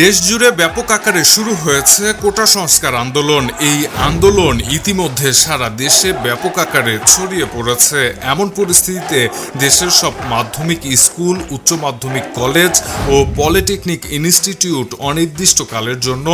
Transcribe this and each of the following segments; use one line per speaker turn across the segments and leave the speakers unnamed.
দেশ জুড়ে ব্যাপক আকারে শুরু হয়েছে কোটা সংস্কার আন্দোলন এই আন্দোলন ইতিমধ্যে সারা দেশে ব্যাপক আকারে ছড়িয়ে পড়েছে এমন পরিস্থিতিতে দেশের সব মাধ্যমিক স্কুল উচ্চ মাধ্যমিক কলেজ ও পলিটেকনিক ইনস্টিটিউট অনির্দিষ্টকালের জন্য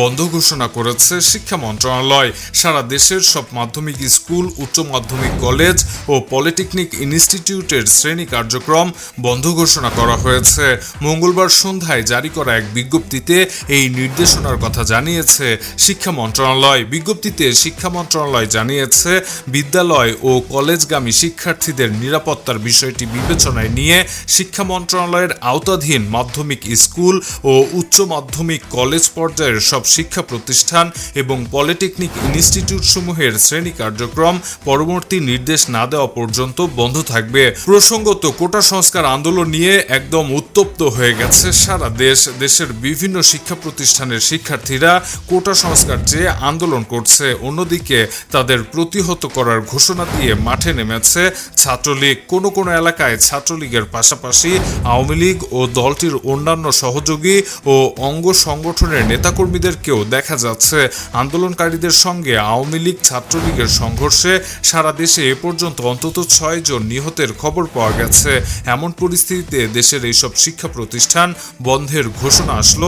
বন্ধ ঘোষণা করেছে শিক্ষা মন্ত্রণালয় সারা দেশের সব মাধ্যমিক স্কুল উচ্চ মাধ্যমিক কলেজ ও পলিটেকনিক ইনস্টিটিউটের শ্রেণী কার্যক্রম বন্ধ ঘোষণা করা হয়েছে মঙ্গলবার সন্ধ্যায় জারি করা এক বিজ্ঞপ্তি বিজ্ঞপ্তিতে এই নির্দেশনার কথা জানিয়েছে শিক্ষা মন্ত্রণালয় বিজ্ঞপ্তিতে শিক্ষা মন্ত্রণালয় জানিয়েছে বিদ্যালয় ও কলেজগামী শিক্ষার্থীদের নিরাপত্তার বিষয়টি বিবেচনায় নিয়ে শিক্ষা মন্ত্রণালয়ের আওতাধীন মাধ্যমিক স্কুল ও উচ্চ মাধ্যমিক কলেজ পর্যায়ের সব শিক্ষা প্রতিষ্ঠান এবং পলিটেকনিক ইনস্টিটিউটসমূহের শ্রেণী কার্যক্রম পরবর্তী নির্দেশ না দেওয়া পর্যন্ত বন্ধ থাকবে প্রসঙ্গত কোটা সংস্কার আন্দোলন নিয়ে একদম উত্তপ্ত হয়ে গেছে সারা দেশ দেশের বিভিন্ন বিভিন্ন শিক্ষা প্রতিষ্ঠানের শিক্ষার্থীরা কোটা সংস্কার চেয়ে আন্দোলন করছে অন্যদিকে তাদের প্রতিহত করার ঘোষণা দিয়ে মাঠে নেমেছে ছাত্রলীগ কোনো কোনো এলাকায় ছাত্রলীগের পাশাপাশি আওয়ামী লীগ ও দলটির অন্যান্য সহযোগী ও অঙ্গ সংগঠনের নেতাকর্মীদেরকেও দেখা যাচ্ছে আন্দোলনকারীদের সঙ্গে আওয়ামী লীগ ছাত্রলীগের সংঘর্ষে সারা দেশে এ পর্যন্ত অন্তত ছয় জন নিহতের খবর পাওয়া গেছে এমন পরিস্থিতিতে দেশের এইসব শিক্ষা প্রতিষ্ঠান বন্ধের ঘোষণা আসলো